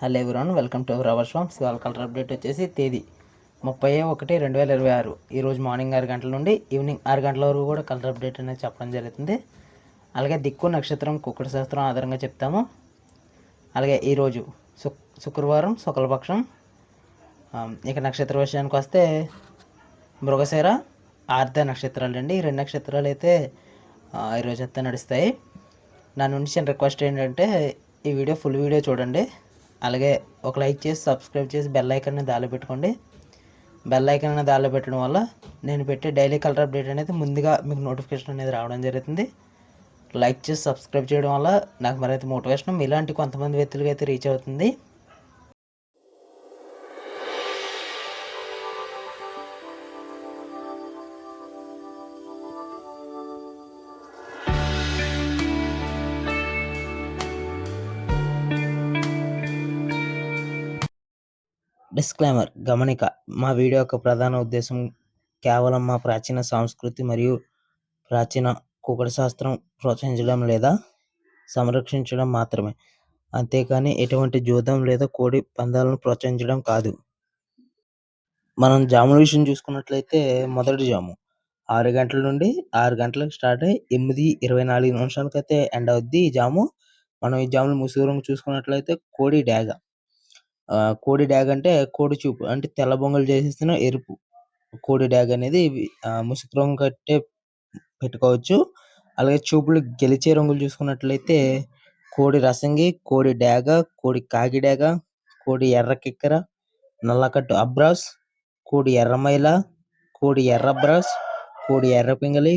Hello everyone welcome to our our shops వాళ్ళ colour update వచ్చేసి తేదీ ముప్పై ఒకటి రెండు వేల ఇరవై ఆరు. ఈరోజు మార్నింగ్ ఆరు గంటల నుండి ఈవినింగ్ ఆరు గంటల వరకు కూడా కలర్ అప్డేట్ అనేది చెప్పడం జరుగుతుంది. అలాగే దిక్కు నక్షత్రం కుక్కడి శాస్త్రం ఆధారంగా చెప్తాము. అలాగే ఈరోజు శుక్ శుక్రవారం శుక్లపక్షం. ఇక నక్షత్ర విషయానికి వస్తే మృగశిర ఆర్ధ నక్షత్రాలు అండి. ఈ రెండు నక్షత్రాలు అయితే ఈరోజు అంతా నడుస్తాయి. నా నుండి చిన్న రిక్వెస్ట్ ఏంటంటే ఈ వీడియో ఫుల్ వీడియో చూడండి. అలాగే ఒక లైక్ చేసి సబ్స్క్రైబ్ చేసి బెల్ ఐకాన్ని దాలో పెట్టుకోండి బెల్ ఐకాన్ దాలో పెట్టడం వల్ల నేను పెట్టే డైలీ కలర్ అప్డేట్ అనేది ముందుగా మీకు నోటిఫికేషన్ అనేది రావడం జరుగుతుంది. లైక్ చేసి సబ్స్క్రైబ్ చేయడం వల్ల నాకు మరైతే మోటివేషన్ ఇలాంటి కొంతమంది వ్యక్తులకి అయితే రీచ్ అవుతుంది. డిస్క్లైమర్ గమనిక మా వీడియో యొక్క ప్రధాన ఉద్దేశం కేవలం మా ప్రాచీన సంస్కృతి మరియు ప్రాచీన కుకుడు శాస్త్రం ప్రోత్సహించడం లేదా సంరక్షించడం మాత్రమే. అంతేకాని ఎటువంటి జూదం లేదా కోడి పందాలను ప్రోత్సహించడం కాదు. మనం జాముల విషయం చూసుకున్నట్లయితే మొదటి జాము. ఆరు గంటల నుండి ఆరు గంటలకు స్టార్ట్ అయ్యి ఎనిమిది ఇరవై నాలుగు నిమిషాలకైతే ఎండ్ అవుద్ది ఈ జాము. మనం ఈ జాములు ముసుగురం చూసుకున్నట్లయితే కోడి డాగ ఆ, కోడి డాగ్ అంటే కోడి చూపు అంటే తెల్ల బొంగలు చేసేసిన ఎరుపు. కోడి డాగ్ అనేది ఆ, ముసుగు రంగు కట్టే పెట్టుకోవచ్చు. అలాగే చూపులు గెలిచే రంగులు చూసుకున్నట్లయితే కోడి రసంగి కోడి డాగ కోడి కాకి డాగ కోడి ఎర్ర కిక్కర నల్లకట్టు అబ్రాస్ కోడి ఎర్రమైల కోడి ఎర్ర బ్రాస్ కోడి ఎర్ర పింగళి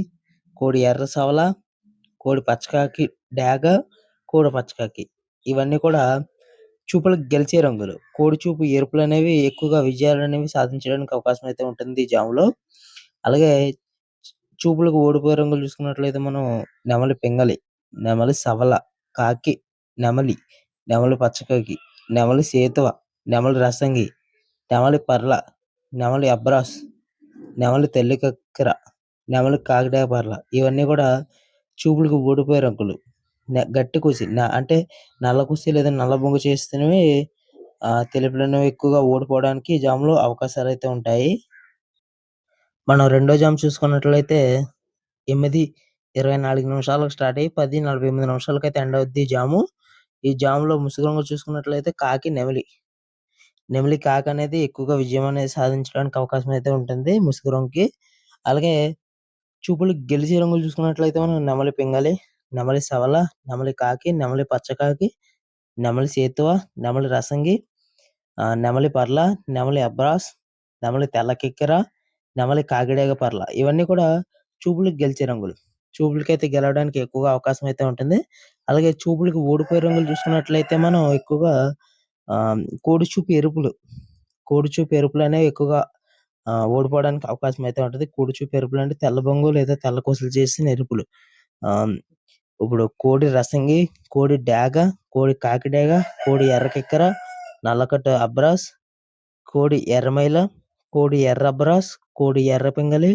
కోడి ఎర్ర సవల కోడి పచ్చకాకి డాగ కోడి పచ్చకాకి. ఇవన్నీ కూడా చూపులకు గెలిచే రంగులు. కోడి చూపు ఎరుపులు అనేవి ఎక్కువగా విజయాలు అనేవి సాధించడానికి అవకాశం అయితే ఉంటుంది ఈ జాములో. అలాగే చూపులకు ఓడిపోయే రంగులు చూసుకున్నట్లయితే మనం నెమలి పింగళి నెమలి సవల కాకి నెమలి నెమలి పచ్చకాకి నెమలి సేతువ నెమలి రసంగి నెమలి పర్ల నెమలి అబ్రాస్ నెమలి తెల్లి కక్కర నెమలి కాకిడాయ పర్ల ఇవన్నీ కూడా చూపులకు ఓడిపోయే రంగులు. గట్టి కుసి అంటే నల్ల కుసి లేదా నల్ల బొంగు చేస్తేనే ఆ తెలుపులను ఎక్కువగా ఓడిపోవడానికి ఈ జాములో అవకాశాలు అయితే ఉంటాయి. మనం రెండో జామ్ చూసుకున్నట్లయితే ఎనిమిది ఇరవై నాలుగు నిమిషాలకు స్టార్ట్ అయ్యి పది నలభై ఎనిమిది నిమిషాలకు అయితే ఎండ్ అవుద్ది జాము. ఈ జాములో ముసుగు రంగు చూసుకున్నట్లయితే కాకి నెమలి. నెమలి కాకి అనేది ఎక్కువగా విజయం అనేది సాధించడానికి అవకాశం అయితే ఉంటుంది ముసుగు రంగుకి అలాగే చూపులు గెలిచే రంగులు చూసుకున్నట్లయితే మనం నెమలి పింగలి. నెమలి సవల నెమలి కాకి నెమలి పచ్చకాకి నెమలి సేతువ నెమలి రసంగి నెమలి పర్ల నెమలి అబ్రాస్ నెమలి తెల్ల కిక్కెర నెమలి కాకిడేగ పర్ల. ఇవన్నీ కూడా చూపులకు గెలిచే రంగులు. చూపులకైతే గెలవడానికి ఎక్కువగా అవకాశం అయితే ఉంటుంది. అలాగే చూపులకు ఓడిపోయే రంగులు చూసుకున్నట్లయితే మనం ఎక్కువగా కోడి చూపు ఎరుపులు కోడి చూపు ఎరుపులు అనేవి ఎక్కువగా ఓడిపోవడానికి అవకాశం అయితే ఉంటుంది. కోడి చూపు ఎరుపులు అంటే తెల్ల బొంగు లేదా తెల్ల కొసలు చేసిన ఎరుపులు. ఇప్పుడు కోడి రసంగి కోడి డాగ కోడి కాకిడాగ కోడి ఎర్ర కిక్కర నల్లకట్ట అబ్రాస్ కోడి ఎర్రమైల కోడి ఎర్ర అబ్రాస్ కోడి ఎర్ర పింగలి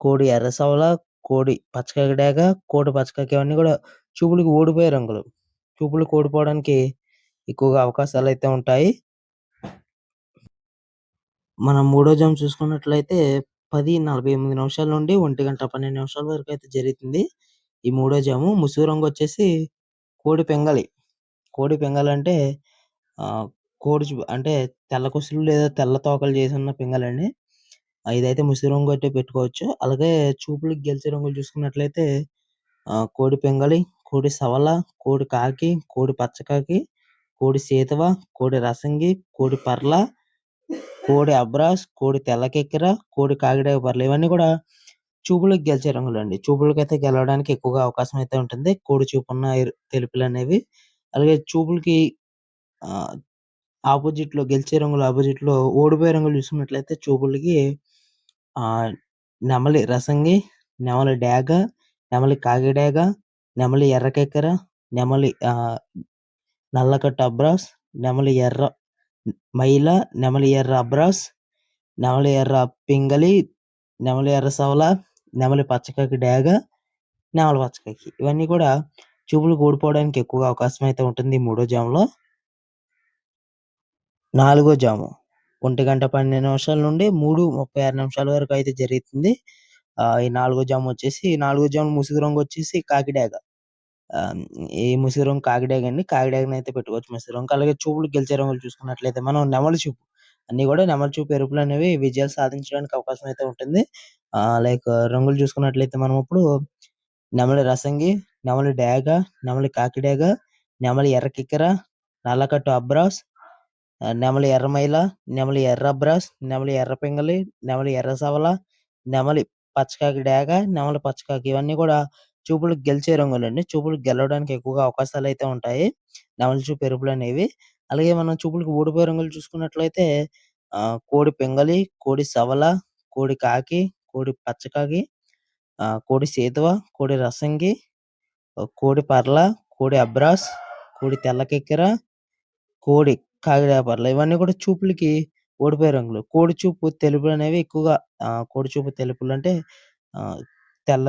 కోడి ఎర్ర సవల కోడి పచ్చకాకి డాగ కోడి పచ్చకాకి ఇవన్నీ కూడా చూపులకు ఓడిపోయే రంగులు. చూపులకు ఓడిపోవడానికి ఎక్కువగా అవకాశాలు అయితే ఉంటాయి. మనం మూడో జామ్ చూసుకున్నట్లయితే పది నలభై ఎనిమిది నిమిషాల నుండి ఒంటి గంట పన్నెండు నిమిషాల వరకు అయితే జరుగుతుంది. ఈ మూడో జాము ముసుగు రంగు వచ్చేసి కోడి పెంగలి. కోడి పెంగలి అంటే ఆ, కోడి అంటే తెల్ల కుసులు లేదా తెల్ల తోకలు చేసి ఉన్న పింగలండి. అండి ఇదైతే ముసుగు రంగు అయితే పెట్టుకోవచ్చు. అలాగే చూపులకు గెలిచే రంగులు చూసుకున్నట్లయితే కోడి పెంగలి కోడి సవల కోడి కాకి కోడి పచ్చకాకి కోడి సేతువ కోడి రసంగి కోడి పర్ల కోడి అబ్రాస్ కోడి తెల్లకెక్కిర కోడి కాకిడాక పర్ల ఇవన్నీ కూడా చూపులకు గెలిచే రంగులు అండి. చూపులకు అయితే గెలవడానికి ఎక్కువగా అవకాశం అయితే ఉంటుంది. కోడి చూపు ఉన్న తెలుపులు అనేవి. అలాగే చూపులకి ఆ, ఆపోజిట్లో గెలిచే రంగులు ఆపోజిట్లో ఓడిపోయే రంగులు చూసుకున్నట్లయితే చూపులకి ఆ నెమలి రసంగి నెమలి డాగ నెమలి కాకిడాగ నెమలి ఎర్రకెక్కర నెమలి ఆ నల్లకట్ట అబ్రాస్ నెమలి ఎర్ర మైల నెమలి ఎర్ర అబ్రాస్ నెమలి ఎర్ర పింగలి నెమలి ఎర్ర సవల నెమలి పచ్చకాకి డాగ నెమలి పచ్చకాకి ఇవన్నీ కూడా చూపులు కూడిపోవడానికి ఎక్కువగా అవకాశం అయితే ఉంటుంది మూడో జాములో. నాలుగో జాము. ఒంటి గంట పన్నెండు నిమిషాల నుండి మూడు ముప్పై ఆరు నిమిషాల వరకు అయితే జరుగుతుంది. ఆ, ఈ నాలుగో జాము వచ్చేసి ఈ నాలుగో జాము ముసుగు రంగు వచ్చేసి కాకిడాగ ఈ ముసుగు రంగు కాకిడాగ అండి. కాకిడాగని అయితే పెట్టుకోవచ్చు ముసుగు రంగు. అలాగే చూపులు గెలిచే రంగులు చూసుకున్నట్లయితే మనం నెమలి చూపు. అన్ని కూడా నెమలి చూపు ఎరుపులు అనేవి విజయాలు సాధించడానికి అవకాశం అయితే ఉంటుంది. ఆ లైక్ రంగులు చూసుకున్నట్లయితే మనం ఇప్పుడు నెమలి రసంగి నెమలి డాగ నెమలి కాకిడేగ నెమలి ఎర్ర కిక్కర నల్లకట్టు అబ్రాస్ నెమలి ఎర్రమైల నెమలి ఎర్ర అబ్రాస్ నెమలి ఎర్ర పింగళి నెమలి ఎర్ర సవల నెమలి పచ్చకాకి డాగ నెమలి పచ్చకాకి ఇవన్నీ కూడా చూపులు గెలిచే రంగులండి. చూపులు గెలవడానికి ఎక్కువగా అవకాశాలు అయితే ఉంటాయి. నెమలి చూపు ఎరుపులు అనేవి. అలాగే మనం చూపులకు ఊడిపోయే రంగులు చూసుకున్నట్లయితే ఆ కోడి పింగళి కోడి సవల కోడి కాకి కోడి పచ్చకాగి ఆ కోడి సేతువ కోడి రసంగి ఆ, కోడి పర్ల కోడి అబ్రాస్ కోడి తెల్ల కెక్కెర కోడి కాగిడాపర్ల ఇవన్నీ కూడా చూపులకి ఓడిపోయే రంగులు. కోడి చూపు తెలుపులు అనేవి ఎక్కువగా ఆ, కోడి చూపు తెలుపులు అంటే ఆ, తెల్ల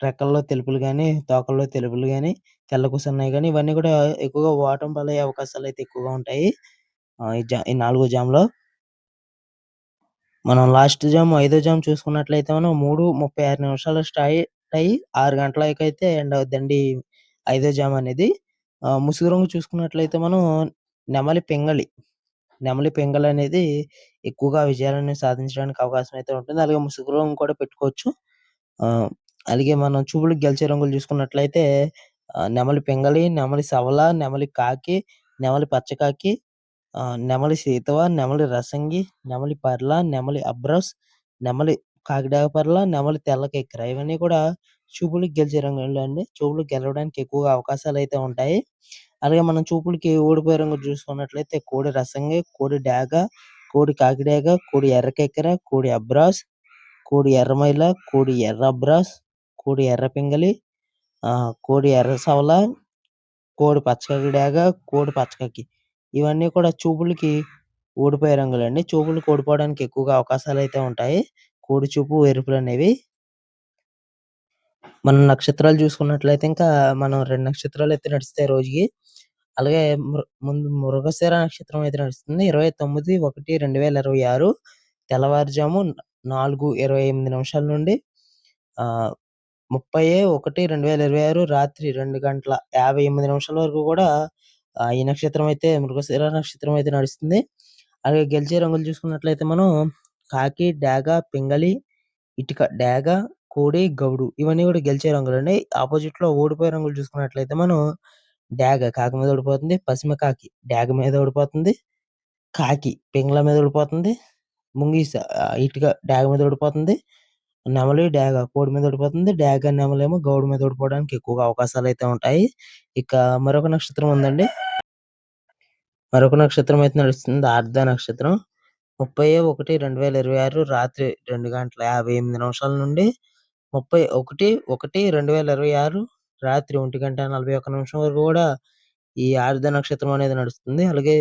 రెక్కల్లో తెలుపులు గాని తోకల్లో తెలుపులు గాని తెల్ల కుసున్నాయి గాని ఇవన్నీ కూడా ఎక్కువగా ఓటం పాలయ్యే అవకాశాలు అయితే ఎక్కువగా ఉంటాయి. ఆ, ఈ జా ఈ నాలుగో జామ్లో మనం లాస్ట్ జామ్ ఐదో జామ్ చూసుకున్నట్లయితే మనం మూడు ముప్పై ఆరు నిమిషాలు స్టార్ట్ అయ్యి ఆరు గంటలకైతే ఎండ్ అవుద్దండి ఐదో జామ్ అనేది. ముసుగు రంగు చూసుకున్నట్లయితే మనం నెమలి పింగళి నెమలి పింగళి అనేది ఎక్కువగా విజయాలను సాధించడానికి అవకాశం అయితే ఉంటుంది. అలాగే ముసుగు రంగు కూడా పెట్టుకోవచ్చు. ఆ, అలాగే మనం చూపులు గెలిచే రంగులు చూసుకున్నట్లయితే నెమలి పింగళి నెమలి సవల నెమలి కాకి నెమలి పచ్చకాకి ఆ, నెమలి సీతవ నెమలి రసంగి నెమలి పర్ల నెమలి అబ్రస్ నెమలి కాకిడాగ పర్ల నెమలి తెల్లకెక్కర ఇవన్నీ కూడా చూపులకు గెలిచే రంగులు అండి. చూపులు గెలవడానికి ఎక్కువగా అవకాశాలు అయితే ఉంటాయి. అలాగే మనం చూపులకి ఓడిపోయే రంగు చూసుకున్నట్లయితే కోడి రసంగి కోడి డాగ కోడి కాకిడాగ కోడి ఎర్ర కెక్కర కోడి అబ్రాస్ కోడి ఎర్రమైల కోడి ఎర్ర అబ్రాస్ కోడి ఎర్ర పింగళి ఆ కోడి ఎర్ర సవల కోడి పచ్చకాకి డాగ కోడి పచ్చకాకి. ఇవన్నీ కూడా చూపులకి ఓడిపోయే రంగులండి. చూపులకు ఓడిపోవడానికి ఎక్కువగా అవకాశాలు అయితే ఉంటాయి. కోడి చూపు ఎరుపులు అనేవి మనం నక్షత్రాలు చూసుకున్నట్లయితే ఇంకా మనం రెండు నక్షత్రాలు అయితే నడుస్తాయి రోజుకి. అలాగే ముందు మృగశిర నక్షత్రం అయితే నడుస్తుంది. ఇరవై తొమ్మిది ఒకటి రెండు వేల ఇరవై ఆరు తెల్లవారుజాము నాలుగు ఇరవై ఎనిమిది నిమిషాల నుండి ఆ ముప్పై ఒకటి రెండు వేల ఇరవై ఆరు రాత్రి రెండు గంటల యాభై ఎనిమిది నిమిషాల వరకు కూడా ఆ, ఈ నక్షత్రం అయితే మృగశిర నక్షత్రం అయితే నడుస్తుంది. అలాగే గెలిచే రంగులు చూసుకున్నట్లయితే మనం కాకి డాగ పింగళి ఇటుక డాగ కోడి గౌడు ఇవన్నీ కూడా గెలిచే రంగులు అండి. ఆపోజిట్లో ఓడిపోయే రంగులు చూసుకున్నట్లయితే మనం డాగ కాకి మీద ఓడిపోతుంది. పసిమ కాకి డాగ మీద ఓడిపోతుంది. కాకి పింగళ మీద ఓడిపోతుంది. ముంగీస ఇటుక డాగ మీద ఓడిపోతుంది. నెమలి డాగ కోడి మీద ఓడిపోతుంది. డాగ నెమలేమో గౌడు మీద ఓడిపోవడానికి ఎక్కువగా అవకాశాలు అయితే ఉంటాయి. ఇక మరొక నక్షత్రం ఉందండి. మరొక నక్షత్రం అయితే నడుస్తుంది. ఆర్ధ నక్షత్రం. ముప్పై ఒకటి రెండు వేల ఇరవై ఆరు రాత్రి రెండు గంటల యాభై ఎనిమిది నిమిషాల నుండి ముప్పై ఒకటి ఒకటి రెండు వేల ఇరవై ఆరు రాత్రి ఒంటి గంట నలభై ఒక్క నిమిషం వరకు కూడా ఈ ఆర్ధ నక్షత్రం అనేది నడుస్తుంది. అలాగే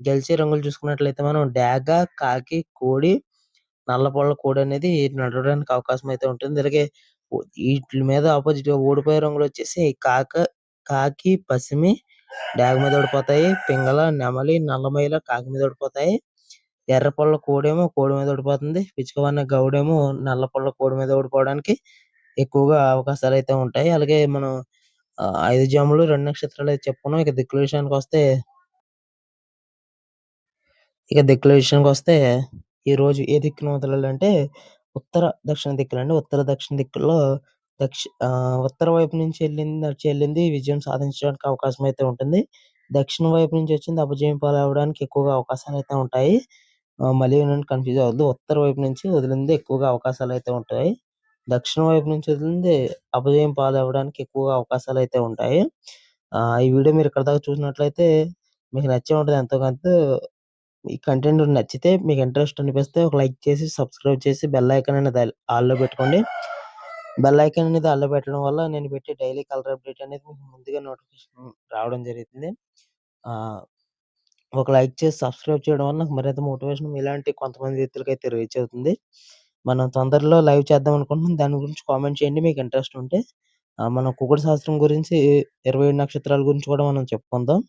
గెలిచే రంగులు చూసుకున్నట్లయితే మనం డాగ కాకి కోడి నల్లపొల్ల కోడి అనేది నడవడానికి అవకాశం అయితే ఉంటుంది. అలాగే వీటి మీద ఆపోజిట్గా ఓడిపోయే రంగులు వచ్చేసి కాక కాకి పసిమి డాగ మీద ఓడిపోతాయి పింగళ నెమలి నల్లమైల కాకి మీద ఓడిపోతాయి పళ్ళ కోడేమో కోడి మీద ఓడిపోతుంది పిచ్చుకవన్న గౌడేమో నల్లపొల్ల కోడి మీద ఓడిపోవడానికి ఎక్కువగా అవకాశాలు అయితే ఉంటాయి. అలాగే మనం ఐదు జాములు రెండు నక్షత్రాలు అయితే చెప్పుకున్నాం. ఇక దిక్కుల విషయానికి వస్తే ఇక దిక్కుల విషయానికి వస్తే ఈ రోజు ఏ దిక్కున వదలాలంటే ఉత్తర దక్షిణ దిక్కులండి. ఉత్తర దక్షిణ దిక్కుల్లో దక్షి ఆ, ఉత్తర వైపు నుంచి వెళ్ళింది వచ్చి వెళ్ళింది విజయం సాధించడానికి అవకాశం అయితే ఉంటుంది. దక్షిణ వైపు నుంచి వచ్చింది అపజయం పాలవడానికి ఎక్కువగా అవకాశాలు అయితే ఉంటాయి. మళ్ళీ మళ్ళీ కన్ఫ్యూజ్ అవ్వద్దు. ఉత్తర వైపు నుంచి వదిలింది ఎక్కువగా అవకాశాలు అయితే ఉంటాయి. దక్షిణ వైపు నుంచి వదిలింది అపజయం పాలవడానికి ఎక్కువగా అవకాశాలు అయితే ఉంటాయి. ఆ, ఈ వీడియో మీరు ఇక్కడ దాకా చూసినట్లయితే మీకు నచ్చే ఉంటుంది. ఎంతో కొంత ఈ కంటెంట్ నచ్చితే మీకు ఇంట్రెస్ట్ అనిపిస్తే ఒక లైక్ చేసి సబ్స్క్రైబ్ చేసి బెల్ ఐకాన్ అనేది ఆల్లో పెట్టుకోండి. బెల్ ఐకాన్ అనేది అల్ల పెట్టడం వల్ల నేను పెట్టే డైలీ కలర్ అప్డేట్ అనేది మీకు ముందుగా నోటిఫికేషన్ రావడం జరుగుతుంది. ఆ ఒక లైక్ చేసి సబ్స్క్రైబ్ చేయడం వల్ల నాకు మరింత మోటివేషన్ ఇలాంటి కొంతమంది వ్యక్తులకి అయితే రీచ్ అవుతుంది మనం తొందరలో లైవ్ చేద్దాం అనుకుంటున్నాం. దాని గురించి కామెంట్ చేయండి. మీకు ఇంట్రెస్ట్ ఉంటే మనం కుకుడు శాస్త్రం గురించి ఇరవై ఏడు నక్షత్రాల గురించి కూడా మనం చెప్పుకుందాం.